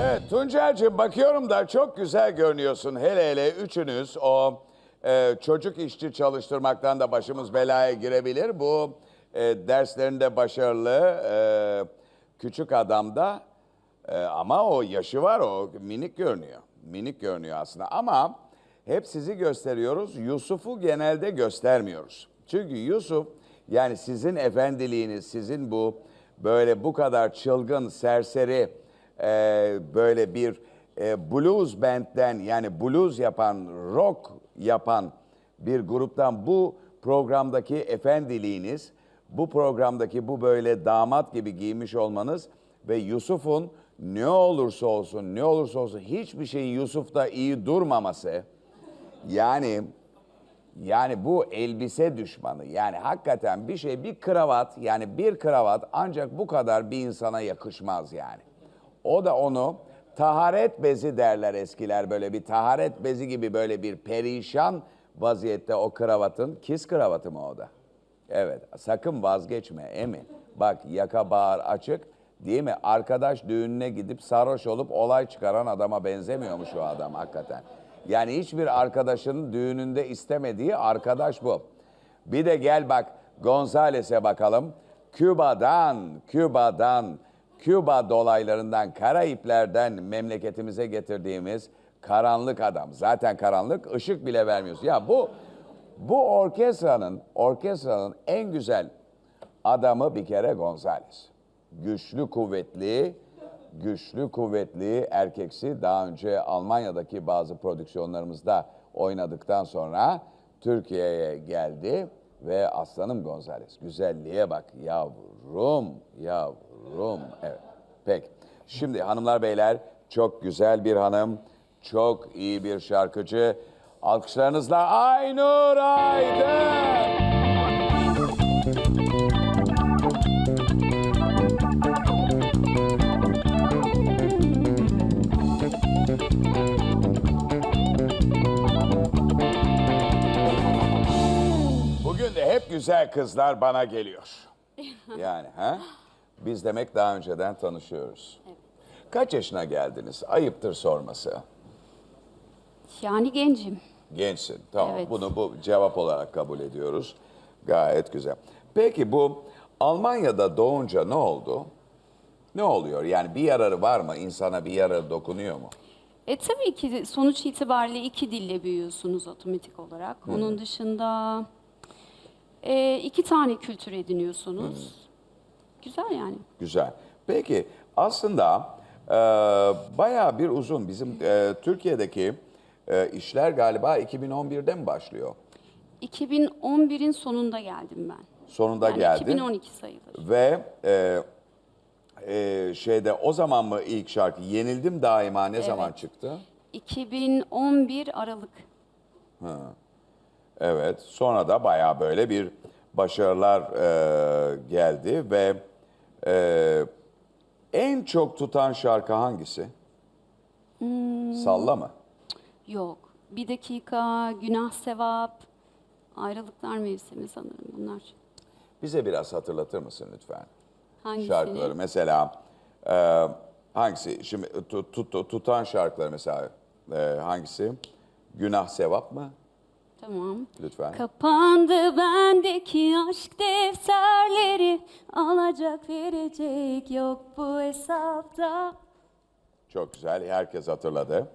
Evet Tuncer'cim bakıyorum da çok güzel görünüyorsun. Hele hele üçünüz o e, çocuk işçi çalıştırmaktan da başımız belaya girebilir. Bu e, derslerinde başarılı e, küçük adamda e, ama o yaşı var o minik görünüyor. Minik görünüyor aslında ama hep sizi gösteriyoruz. Yusuf'u genelde göstermiyoruz. Çünkü Yusuf yani sizin efendiliğiniz, sizin bu böyle bu kadar çılgın, serseri e, böyle bir e, blues band'den yani blues yapan, rock yapan bir gruptan bu programdaki efendiliğiniz, bu programdaki bu böyle damat gibi giymiş olmanız ve Yusuf'un ne olursa olsun, ne olursa olsun hiçbir şeyin Yusuf'ta iyi durmaması, yani yani bu elbise düşmanı. Yani hakikaten bir şey bir kravat yani bir kravat ancak bu kadar bir insana yakışmaz yani. O da onu taharet bezi derler eskiler böyle bir taharet bezi gibi böyle bir perişan vaziyette o kravatın kiz kravatı mı o da? Evet sakın vazgeçme emin. Bak yaka bağır açık değil mi? Arkadaş düğününe gidip sarhoş olup olay çıkaran adama benzemiyormuş o adam hakikaten. Yani hiçbir arkadaşının düğününde istemediği arkadaş bu. Bir de gel bak Gonzales'e bakalım. Küba'dan, Küba'dan, Küba dolaylarından, Karayipler'den memleketimize getirdiğimiz karanlık adam. Zaten karanlık, ışık bile vermiyorsun. Ya bu bu orkestranın, orkestranın en güzel adamı bir kere Gonzales. Güçlü, kuvvetli, güçlü, kuvvetli erkeksi daha önce Almanya'daki bazı prodüksiyonlarımızda oynadıktan sonra Türkiye'ye geldi ve aslanım Gonzales. Güzelliğe bak yavrum, yavrum. Evet, peki. Şimdi hanımlar beyler çok güzel bir hanım, çok iyi bir şarkıcı. Alkışlarınızla Aynur Aydın. Bugün de hep güzel kızlar bana geliyor. Yani ha? Biz demek daha önceden tanışıyoruz. Kaç yaşına geldiniz? Ayıptır sorması. Yani gencim. Gençsin. Tamam. Evet. Bunu bu cevap olarak kabul ediyoruz. Gayet güzel. Peki bu Almanya'da doğunca ne oldu? Ne oluyor? Yani bir yararı var mı? İnsana bir yararı dokunuyor mu? E tabii ki sonuç itibariyle iki dille büyüyorsunuz otomatik olarak. Onun dışında e, iki tane kültür ediniyorsunuz. Güzel yani. Güzel. Peki aslında e, bayağı bir uzun bizim e, Türkiye'deki e, işler galiba 2011'de mi başlıyor? 2011'in sonunda geldim ben. Sonunda Yani geldi. 2012 sayılır. Ve e, e, şeyde o zaman mı ilk şarkı Yenildim Daima ne zaman çıktı? 2011 Aralık. Evet. Sonra da bayağı böyle bir başarılar e, geldi ve e, en çok tutan şarkı hangisi? Salla mı? Yok. Bir dakika, günah sevap, ayrılıklar mevsimi sanırım bunlar. Bize biraz hatırlatır mısın lütfen? Hangisini? Şarkıları mesela e, hangisi? Şimdi tut, tut- tutan şarkıları mesela e, hangisi? Günah sevap mı? Tamam. Lütfen. Kapandı bendeki aşk defterleri Alacak verecek yok bu hesapta Çok güzel. Herkes hatırladı.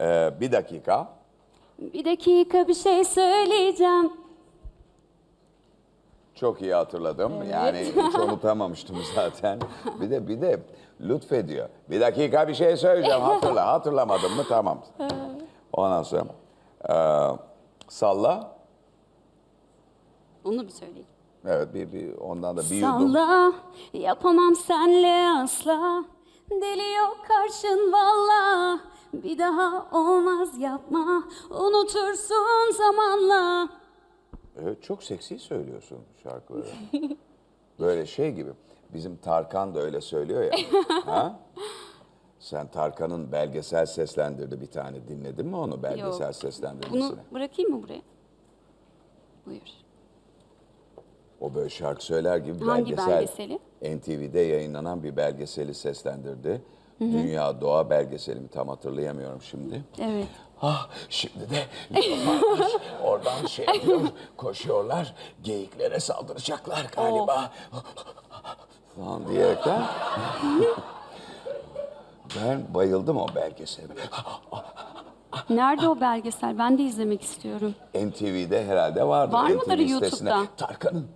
E, bir dakika. Bir dakika bir şey söyleyeceğim Çok iyi hatırladım. Yani hiç unutamamıştım zaten. Bir de bir de lütfediyor. Bir dakika bir şey söyleyeceğim. Hatırla. Hatırlamadım mı? Tamam. Ondan sonra e, salla. Onu bir söyleyeyim Evet bir, bir ondan da bir yudum. Salla yapamam senle asla Deli yok karşın valla Bir daha olmaz yapma Unutursun zamanla Evet, çok seksi söylüyorsun şarkıları. Böyle şey gibi. Bizim Tarkan da öyle söylüyor ya. ha? Sen Tarkan'ın belgesel seslendirdi bir tane. Dinledin mi onu belgesel Yok. seslendirmesini? Bunu bırakayım mı buraya? Buyur O böyle şarkı söyler gibi Hangi belgesel. belgeseli? NTV'de yayınlanan bir belgeseli seslendirdi. Dünya Doğa belgeselimi tam hatırlayamıyorum şimdi. Evet. Ah şimdi de oradan şey yapıyor, koşuyorlar, geyiklere saldıracaklar galiba. Falan diyerekten. ben bayıldım o belgesele. Nerede o belgesel? Ben de izlemek istiyorum. NTV'de herhalde vardır. Var mıdır. YouTube'da? Tarkan'ın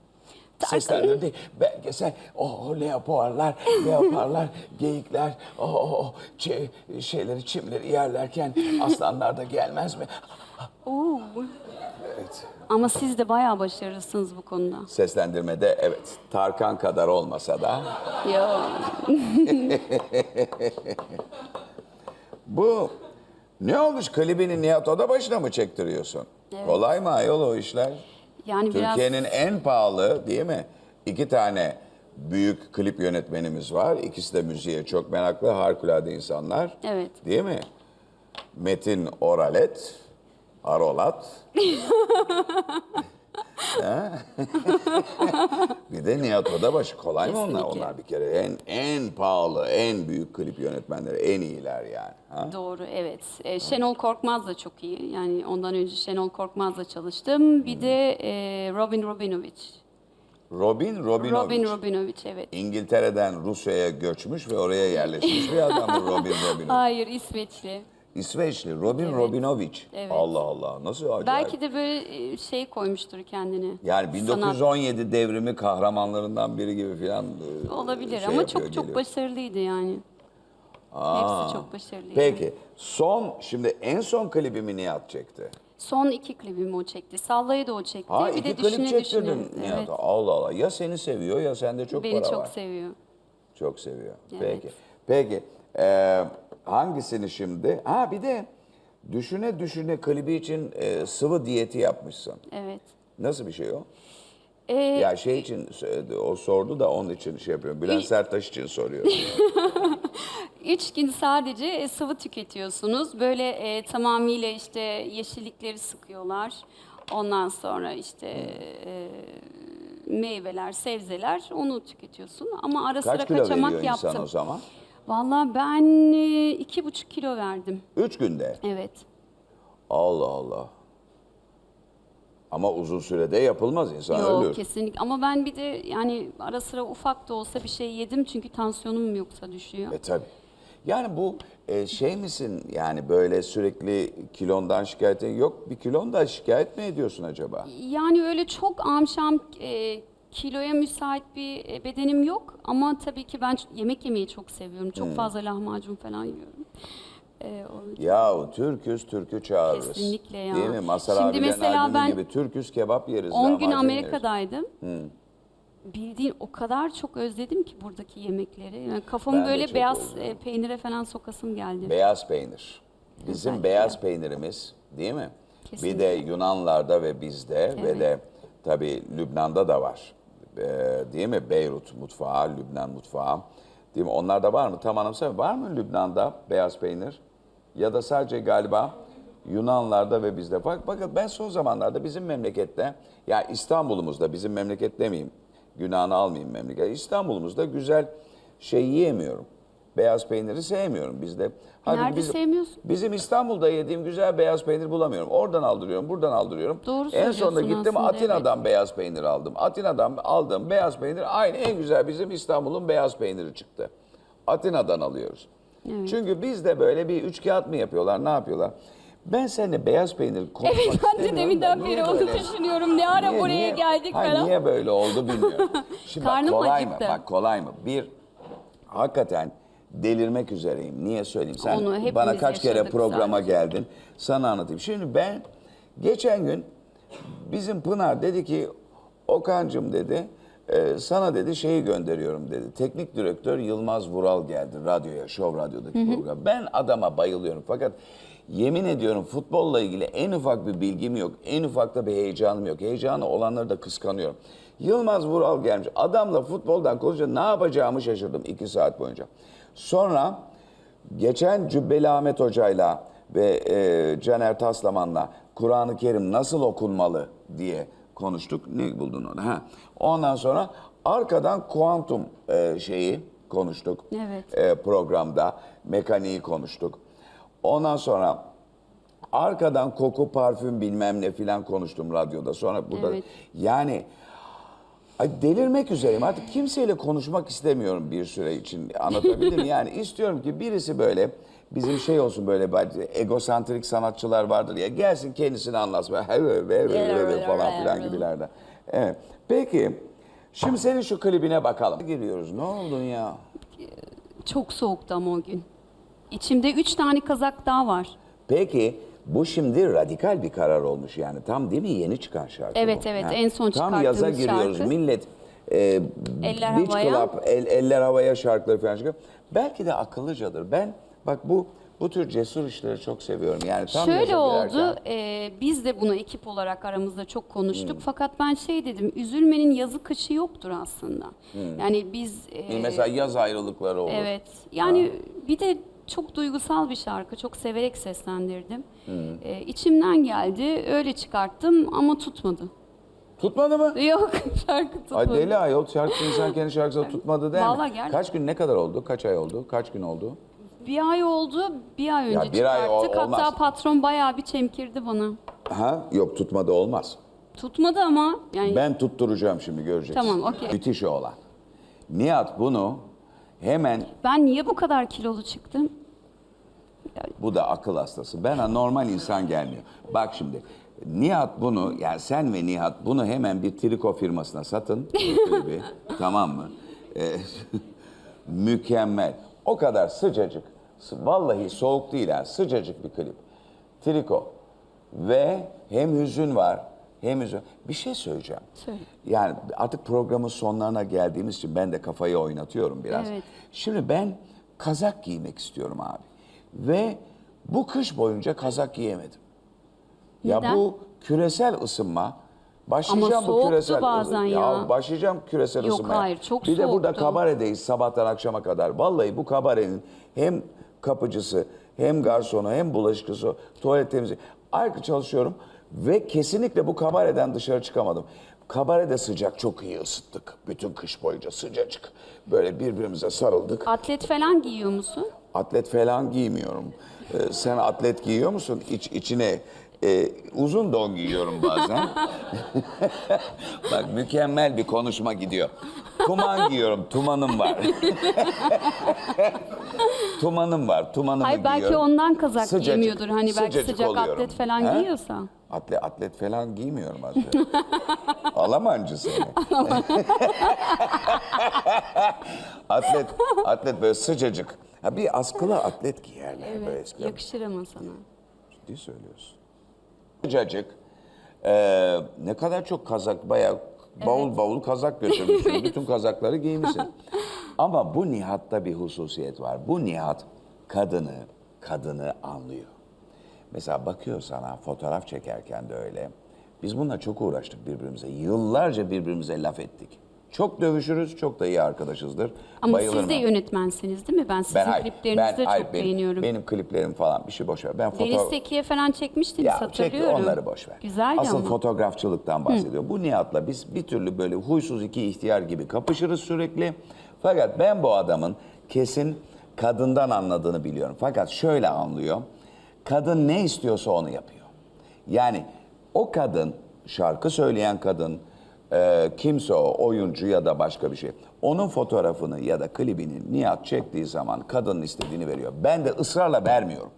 Tarkan'ın. seslendirdiği belgesel. O leoparlar, leoparlar, geyikler, o, o çi- şeyleri, çimleri yerlerken aslanlar da gelmez mi? Oo. Evet. Ama siz de bayağı başarılısınız bu konuda. Seslendirmede evet Tarkan kadar olmasa da Ya. bu ne olmuş klibini Nihat Odabaşı'na mı çektiriyorsun? Evet. Kolay mı ayol o işler? Yani biraz Türkiye'nin en pahalı değil mi? İki tane büyük klip yönetmenimiz var. İkisi de müziğe çok meraklı, harikulade insanlar. Evet. Değil mi? Metin Oralet, Arolat. Bir de Nihat Odabaşı. Kolay mı onlar? Kesinlikle. Onlar bir kere en en pahalı, en büyük klip yönetmenleri, en iyiler yani. Ha? Doğru evet. Ee, Şenol Korkmaz da çok iyi. Yani ondan önce Şenol Korkmaz'la çalıştım. Bir de e, Robin Robinovic. Robin Robinovic. Robin Robinovic evet. İngiltere'den Rusya'ya göçmüş ve oraya yerleşmiş bir adam mı Robin Robinovic? Hayır İsveçli. İsveçli Robin Evet. Robinovic. Evet. Allah Allah nasıl acayip. Belki de böyle e, şey koymuştur kendini. yani Sanat. 1917 devrimi kahramanlarından biri gibi filan e, Olabilir şey ama yapıyor, çok çok geliyor. başarılıydı yani. Aa. Hepsi çok başarılıydı. Peki son şimdi en son klibimi Nihat çekti. Son iki klibimi o çekti. Salla'yı da o çekti. Ha bir iki de düşüne düşüne. Nihat. Evet. Allah Allah ya seni seviyor ya sende çok Beni para çok var. seviyor. Çok seviyor. Evet. Peki. Peki. Ee, hangisini şimdi? Ha bir de düşüne düşüne klibi için e, sıvı diyeti yapmışsın. Evet. Nasıl bir şey o? Ee, Ya şey için söyledi, o sordu da onun için şey yapıyorum. Bülent Serttaş için soruyorum. Üç gün sadece e, sıvı tüketiyorsunuz. Böyle e, tamamıyla işte yeşillikleri sıkıyorlar. Ondan sonra işte e, meyveler, sebzeler onu tüketiyorsun. Ama ara sıra Kaç kilo kaçamak veriyor yaptım. insan o zaman? Vallahi ben e, iki buçuk kilo verdim. Üç günde. Evet. Allah Allah. Ama uzun sürede yapılmaz insan Yok ölür. kesinlikle. Ama ben bir de yani ara sıra ufak da olsa bir şey yedim çünkü tansiyonum yoksa düşüyor. E tabi. Yani bu e, şey misin yani böyle sürekli kilondan şikayet yok bir kilondan şikayet mi ediyorsun acaba? Yani öyle çok amşam e, kiloya müsait bir e, bedenim yok ama tabii ki ben yemek yemeyi çok seviyorum. Çok Hmm. fazla lahmacun falan yiyorum. E, o- Ya Türküz türkü çağırırız. Kesinlikle ya. Değil mi? Mazhar Şimdi mesela ben gibi Türküz kebap yeriz. 10 gün yeriz. Amerika'daydım. Bildiğin o kadar çok özledim ki buradaki yemekleri. Yani kafamı Ben böyle beyaz özledim. e, peynire falan sokasım geldi. Beyaz peynir. Bizim Özellikle. beyaz peynirimiz değil mi? Bir Kesinlikle. de Yunanlarda ve bizde ve Evet. de tabii Lübnan'da da var. Ee, değil mi? Beyrut mutfağı, Lübnan mutfağı. Değil mi? Onlarda var mı? Tam anımsamıyorum. Var mı Lübnan'da beyaz peynir? Ya da sadece galiba Yunanlarda ve bizde. Bakın ben son zamanlarda bizim memlekette, ya İstanbul'umuzda bizim memleket demeyeyim, günahını almayayım memleket. İstanbul'umuzda güzel şey yiyemiyorum. Beyaz peyniri sevmiyorum bizde. Halbuki Nerede sevmiyorsun? Bizim İstanbul'da yediğim güzel beyaz peynir bulamıyorum. Oradan aldırıyorum, buradan aldırıyorum. Doğru En sonunda gittim aslında, Atina'dan beyaz peynir aldım. Atina'dan aldığım beyaz peynir aynı en güzel bizim İstanbul'un beyaz peyniri çıktı. Atina'dan alıyoruz. Evet. Çünkü bizde böyle bir üç kağıt mı yapıyorlar, ne yapıyorlar? Ben seninle beyaz peynir konuşmak Evet ben de istemiyorum da deminden beri onu böyle- düşünüyorum. Ne ara Niye- buraya niye- geldik Hayır, falan. Niye böyle oldu bilmiyorum. Şimdi bak, Karnım kolay mı? acıktı. Bak kolay mı? Bir, hakikaten delirmek üzereyim. Niye söyleyeyim? Sen Onu bana kaç kere programa zaten. geldin. Sana anlatayım. Şimdi ben geçen gün bizim Pınar dedi ki Okan'cım dedi "e, sana dedi şeyi gönderiyorum dedi. Teknik direktör Yılmaz Vural geldi radyoya, Show Radyo'daki program. Ben adama bayılıyorum fakat yemin ediyorum futbolla ilgili en ufak bir bilgim yok. En ufak da bir heyecanım yok. Heyecanı olanları da kıskanıyorum. Yılmaz Vural gelmiş. Adamla futboldan konuşunca ne yapacağımı şaşırdım iki saat boyunca. Sonra geçen Cübbeli Ahmet Hoca'yla ve e, Caner Taslaman'la Kur'an-ı Kerim nasıl okunmalı diye konuştuk. Ne buldun orada? Ha. Ondan sonra arkadan kuantum e, şeyi, konuştuk. Evet. e, programda. Mekaniği konuştuk. Ondan sonra arkadan koku, parfüm bilmem ne filan konuştum radyoda. Sonra burada Evet. yani ay delirmek üzereyim. Artık kimseyle konuşmak istemiyorum bir süre için. Anlatabildim mi? Yani istiyorum ki birisi böyle bizim şey olsun böyle egosantrik sanatçılar vardır ya gelsin kendisini anlatsın Böyle falan filan gibilerden. Evet. Peki şimdi senin şu klibine bakalım. Giriyoruz. Ne oldun ya? Çok soğuktu ama o gün. İçimde üç tane kazak daha var. Peki bu şimdi radikal bir karar olmuş yani. Tam değil mi yeni çıkan şarkı Evet, bu. evet, en son Tam yaza çıkarttığımız giriyoruz. şarkı. Millet e, Eller Beach havaya. Club, el- eller havaya şarkıları falan çıkıyor. Belki de akıllıcadır. Ben bak bu bu tür cesur işleri çok seviyorum. Yani tam Şöyle oldu, e, biz de bunu ekip olarak aramızda çok Hmm. konuştuk. Fakat ben şey dedim, üzülmenin yazı kışı yoktur aslında. Yani biz... e, Mesela yaz ayrılıkları olur. Evet, yani bir de çok duygusal bir şarkı, çok severek seslendirdim. Hmm. E, içimden geldi, öyle çıkarttım ama tutmadı. Tutmadı mı? Yok, şarkı tutmadı. Ay deli ayol şarkı insan kendi şarkısını tutmadı değil mi? Vallahi gerçekten. Kaç gün ne kadar oldu? Kaç ay oldu? Kaç gün oldu? Bir ay oldu, bir ay önce bir ay ol- çıkarttık. olmaz. Hatta patron bayağı bir çemkirdi bana. Ha yok tutmadı olmaz. Tutmadı ama yani Ben tutturacağım şimdi göreceksin. Tamam, okey. Müthiş olan. Nihat bunu hemen ben niye bu kadar kilolu çıktım? bu da akıl hastası. Ben normal insan gelmiyor. Bak şimdi Nihat bunu yani sen ve Nihat bunu hemen bir triko firmasına satın. klibi, tamam mı? Ee, mükemmel. O kadar sıcacık. Vallahi soğuk değil ha. Sıcacık bir klip. Triko. Ve hem hüzün var hem hüzün. Bir şey söyleyeceğim. Söyle. Yani artık programın sonlarına geldiğimiz için ben de kafayı oynatıyorum biraz. Evet. Şimdi ben kazak giymek istiyorum abi. Ve bu kış boyunca kazak giyemedim. Ya Neden? bu küresel ısınma başlayacağım bu soğuktu küresel bazen ya. başlayacağım küresel Yok, ısınmaya. hayır, çok Bir de burada kabaredeyiz sabahtan akşama kadar. Vallahi bu kabarenin hem kapıcısı hem garsonu hem bulaşıkçısı tuvalet temizliği ayrı çalışıyorum ve kesinlikle bu kabareden dışarı çıkamadım. Kabarede sıcak çok iyi ısıttık. Bütün kış boyunca sıcacık. Böyle birbirimize sarıldık. Atlet falan giyiyor musun? Atlet falan giymiyorum. Ee, sen atlet giyiyor musun? İç, içine e, uzun don giyiyorum bazen. Bak mükemmel bir konuşma gidiyor. Tuman giyiyorum. Tumanım var. tumanım var. Tumanımı Hayır belki giyiyorum. ondan kazak Sıcacık, giymiyordur. Hani belki sıcacık sıcak oluyorum. atlet falan He? giyiyorsa. Atlet, atlet falan giymiyorum aslında. Alamancı seni. atlet, atlet böyle sıcacık. Ha bir askılı atlet giyerler böyle Evet, eskiden. yakışır ama sana. Ciddi söylüyorsun. Sıcacık. Ee, ne kadar çok kazak, bayağı bavul bavul kazak götürmüşsün. Bütün kazakları giymişsin. Ama bu Nihat'ta bir hususiyet var. Bu Nihat kadını, kadını anlıyor. Mesela bakıyor sana fotoğraf çekerken de öyle. Biz bununla çok uğraştık birbirimize. Yıllarca birbirimize laf ettik. Çok dövüşürüz, çok da iyi arkadaşızdır. Ama Bayılırım siz de ben. yönetmensiniz değil mi? Ben sizin hayır, kliplerinizi de hayır, çok benim, beğeniyorum. Benim kliplerim falan bir şey boş ver. Ben Deniz fotoğraf... Teki'ye falan çekmiştiniz Ya hatırlıyorum. onları boş ver. Güzeldi Asıl ama. fotoğrafçılıktan bahsediyor. Bu Nihat'la biz bir türlü böyle huysuz iki ihtiyar gibi kapışırız sürekli. Fakat ben bu adamın kesin kadından anladığını biliyorum. Fakat şöyle anlıyor. Kadın ne istiyorsa onu yapıyor. Yani o kadın, şarkı söyleyen kadın, e, kimse o, oyuncu ya da başka bir şey. Onun fotoğrafını ya da klibini Nihat çektiği zaman kadının istediğini veriyor. Ben de ısrarla vermiyorum.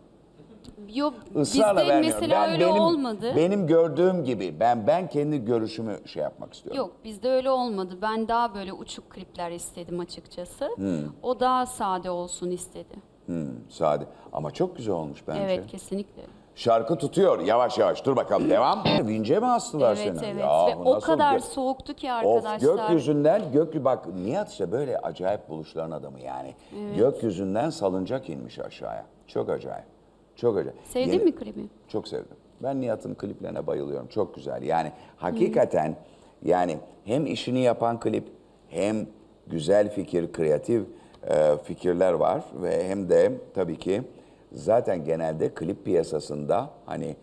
Yok Israrla bizde vermiyorum. mesela ben öyle benim, olmadı. Benim gördüğüm gibi ben ben kendi görüşümü şey yapmak istiyorum. Yok bizde öyle olmadı. Ben daha böyle uçuk klipler istedim açıkçası. O daha sade olsun istedi. Hmm, sade. Ama çok güzel olmuş bence. Evet kesinlikle. Şarkı tutuyor yavaş yavaş. Dur bakalım devam. Vince mi astılar Evet seni? evet Ya ve o kadar gö- soğuktu ki Of arkadaşlar. gökyüzünden gök bak Nihat işte böyle acayip buluşların adamı yani. Gökyüzünden salıncak inmiş aşağıya. Çok acayip. Çok acayip. Sevdin Yeni- mi klibi? Çok sevdim. Ben Nihat'ın kliplerine bayılıyorum. Çok güzel. Yani hakikaten yani hem işini yapan klip hem güzel fikir, kreatif fikirler var ve hem de tabii ki zaten genelde klip piyasasında hani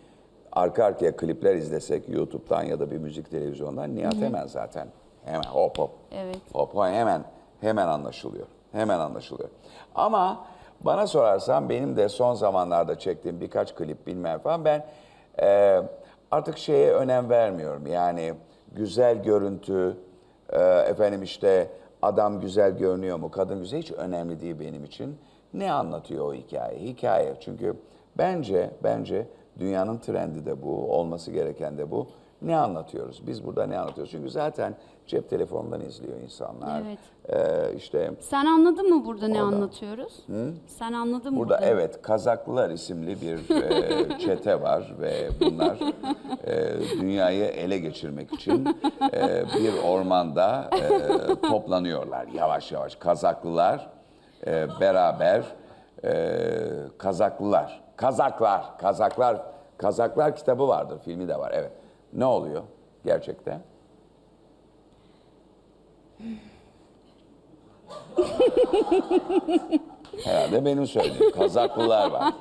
arka arkaya klipler izlesek YouTube'dan ya da bir müzik televizyondan Nihat hemen zaten hemen hop hop. Evet. Hop hop hemen hemen anlaşılıyor. Hemen anlaşılıyor. Ama bana sorarsan benim de son zamanlarda çektiğim birkaç klip bilmem falan ben e, artık şeye önem vermiyorum. Yani güzel görüntü, e, efendim işte adam güzel görünüyor mu, kadın güzel hiç önemli değil benim için. Ne anlatıyor o hikaye? Hikaye çünkü bence bence dünyanın trendi de bu, olması gereken de bu. Ne anlatıyoruz? Biz burada ne anlatıyoruz? Çünkü zaten cep telefonundan izliyor insanlar. Evet. Ee, işte Sen anladın mı burada ne Orada. anlatıyoruz? Sen anladın mı burada burada? evet Kazaklılar isimli bir e, çete var ve bunlar e, dünyayı ele geçirmek için e, bir ormanda e, toplanıyorlar yavaş yavaş. Kazaklılar e, beraber e, Kazaklılar, Kazaklar, Kazaklar, Kazaklar kitabı vardır, filmi de var. Evet. Ne oluyor gerçekten? Herhalde benim söylediğim. Kazaklılar var.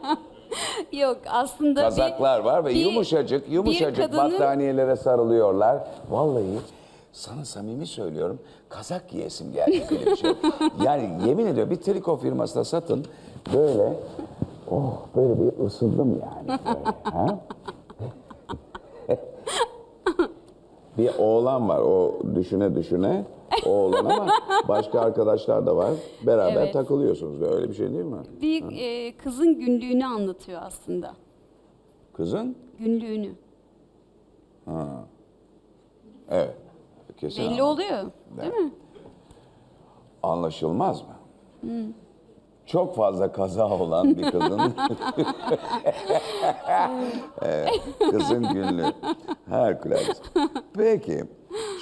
Yok aslında bir- Kazaklar var ve bir- yumuşacık yumuşacık bir kadının- battaniyelere sarılıyorlar. Vallahi sana samimi söylüyorum kazak giyesim geldi böyle bir şey. Yani yemin ediyorum bir triko firmasına satın böyle oh böyle bir ısındım yani. Böyle, ha? bir oğlan var o düşüne düşüne oğlan ama başka arkadaşlar da var. Beraber Evet. takılıyorsunuz. Öyle bir şey değil mi? bir e, kızın günlüğünü anlatıyor aslında. Kızın? Günlüğünü. Evet. Kesin Belli oluyor değil mi? Anlaşılmaz mı? Çok fazla kaza olan bir kızın Evet, kızın günlüğü. Harikulade. Peki,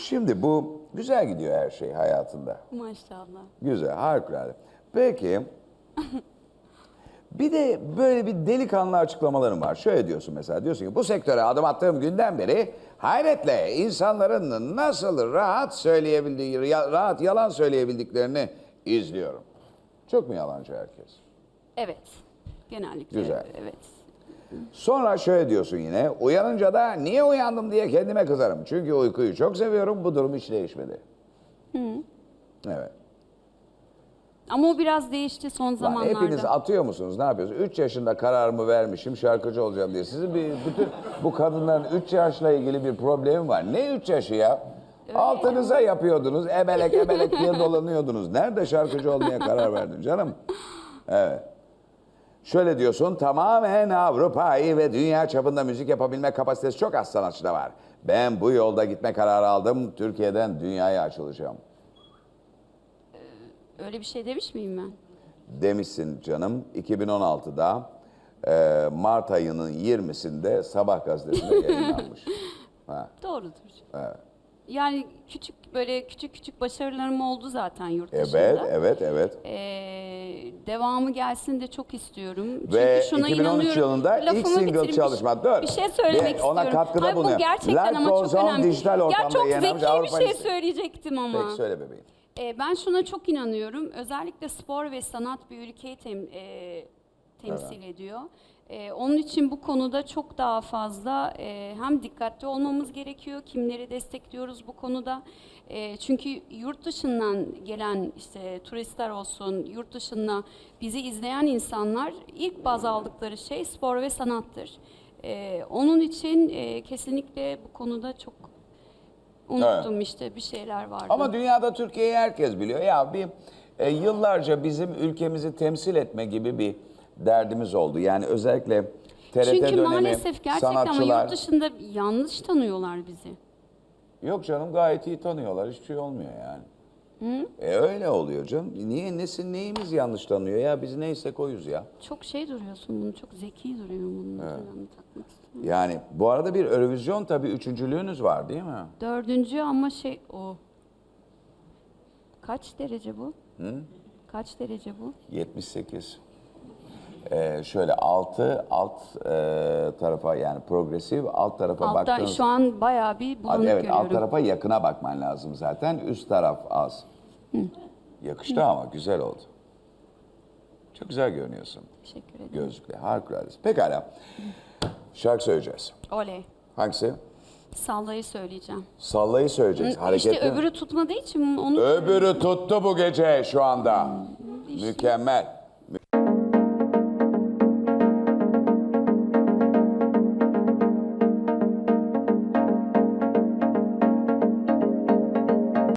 şimdi bu güzel gidiyor her şey hayatında. Maşallah. Güzel, harikulade. Peki, bir de böyle bir delikanlı açıklamaların var. Şöyle diyorsun mesela, diyorsun ki bu sektöre adım attığım günden beri hayretle insanların nasıl rahat söyleyebildiği, rahat yalan söyleyebildiklerini izliyorum. Çok mu yalancı herkes? Evet. Genellikle. Güzel. Evet. Sonra şöyle diyorsun yine, uyanınca da niye uyandım diye kendime kızarım. Çünkü uykuyu çok seviyorum, bu durum hiç değişmedi. Evet. Ama o biraz değişti son Lan zamanlarda. hepiniz atıyor musunuz? Ne yapıyorsunuz? 3 yaşında kararımı vermişim şarkıcı olacağım diye. Sizin bir bütün bu kadınların 3 yaşla ilgili bir problemi var. Ne 3 yaşı ya? Altınıza yapıyordunuz. Ebelek ebelek diye dolanıyordunuz. Nerede şarkıcı olmaya karar verdin canım? Evet. Şöyle diyorsun, tamamen Avrupa'yı ve dünya çapında müzik yapabilme kapasitesi çok az sanatçıda var. Ben bu yolda gitme kararı aldım. Türkiye'den dünyaya açılacağım. Öyle bir şey demiş miyim ben? demişsin canım 2016'da e, Mart ayının 20'sinde Sabah gazetesinde yayınlanmış. Ha, Doğrudur. evet. Yani küçük böyle küçük küçük başarılarım oldu zaten yurt dışında. Evet, evet, evet. Ee, devamı gelsin de çok istiyorum. Ve Çünkü şuna 2013 inanıyorum. yılında ilk Lafımı single bitireyim. çalışma. Dur. Bir şey söylemek Bir ona istiyorum. katkıda Hayır, bulunuyor. Bu gerçekten ama Goes çok On önemli. dijital ya ortamda çok yayınlanmış zeki bir Avrupa şey listesi. söyleyecektim ama. Peki söyle bebeğim. Ee, ben şuna çok inanıyorum. Özellikle spor ve sanat bir ülkeyi tem- e, temsil ediyor. Ee, onun için bu konuda çok daha fazla e, hem dikkatli olmamız gerekiyor. Kimleri destekliyoruz bu konuda. E, çünkü yurt dışından gelen işte turistler olsun, yurt dışında bizi izleyen insanlar ilk baz aldıkları şey spor ve sanattır. E, onun için e, kesinlikle bu konuda çok unuttum işte bir şeyler vardı. Ama dünyada Türkiye'yi herkes biliyor. Ya bir e, yıllarca bizim ülkemizi temsil etme gibi bir derdimiz oldu. Yani özellikle TRT Çünkü dönemi maalesef gerçekten ama sanatçılar... yurt dışında yanlış tanıyorlar bizi. Yok canım gayet iyi tanıyorlar. Hiçbir şey olmuyor yani. E öyle oluyor canım. Niye nesin neyimiz yanlış tanıyor ya? Biz neysek oyuz ya. Çok şey duruyorsun bunu, çok zeki duruyor bunun üzerine takmak istiyorum. Yani bu arada bir Eurovision tabii üçüncülüğünüz var değil mi? Dördüncü ama şey o. Kaç derece bu? Kaç derece bu? 78. Ee, şöyle altı alt e, tarafa yani progresif alt tarafa Altta baktığınız şu an bayağı bir bulanık evet görüyorum. alt tarafa yakına bakman lazım zaten. Üst taraf az. Yakıştı ama güzel oldu. Çok güzel görünüyorsun. Teşekkür ederim. Gözlükle. Harikuladesın. Pekala. Şarkı söyleyeceğiz. Oley. Hangisi? Sallayı söyleyeceğim. Sallayı söyleyeceğiz. Hareketli. İşte öbürü tutmadığı için onu Öbürü tuttu bu gece şu anda. iş. Mükemmel.